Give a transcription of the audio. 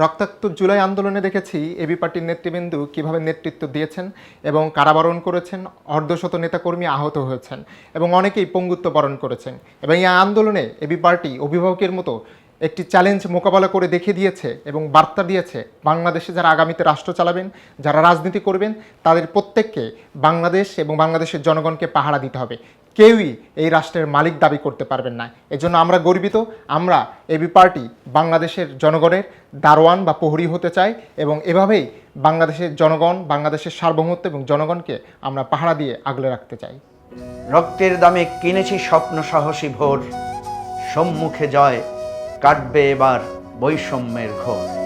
রক্তাক্ত জুলাই আন্দোলনে দেখেছি এবি পার্টির নেতৃবৃন্দ কীভাবে নেতৃত্ব দিয়েছেন এবং কারাবরণ করেছেন, অর্ধশত নেতাকর্মী আহত হয়েছেন এবং অনেকেই পঙ্গুত্ব বরণ করেছেন। এবং এই আন্দোলনে এবি পার্টি অভিভাবকের মতো একটি চ্যালেঞ্জ মোকাবেলা করে দেখিয়ে দিয়েছে এবং বার্তা দিয়েছে বাংলাদেশে যারা আগামীতে রাষ্ট্র চালাবেন, যারা রাজনীতি করবেন, তাদের প্রত্যেককে বাংলাদেশ এবং বাংলাদেশের জনগণকে পাহারা দিতে হবে। কেউই এই রাষ্ট্রের মালিক দাবি করতে পারবেন না। এজন্য আমরা গর্বিত, আমরা এবি পার্টি বাংলাদেশের জনগণের দারোয়ান বা প্রহরী হতে চাই এবং এভাবেই বাংলাদেশের জনগণ, বাংলাদেশের সার্বভৌমত্ব এবং জনগণকে আমরা পাহারা দিয়ে আগলে রাখতে চাই। রক্তের দামে কিনেছি স্বপ্ন সাহসী ভোর, সম্মুখে জয়, কাটবে এবার বৈষম্যের ঘোর।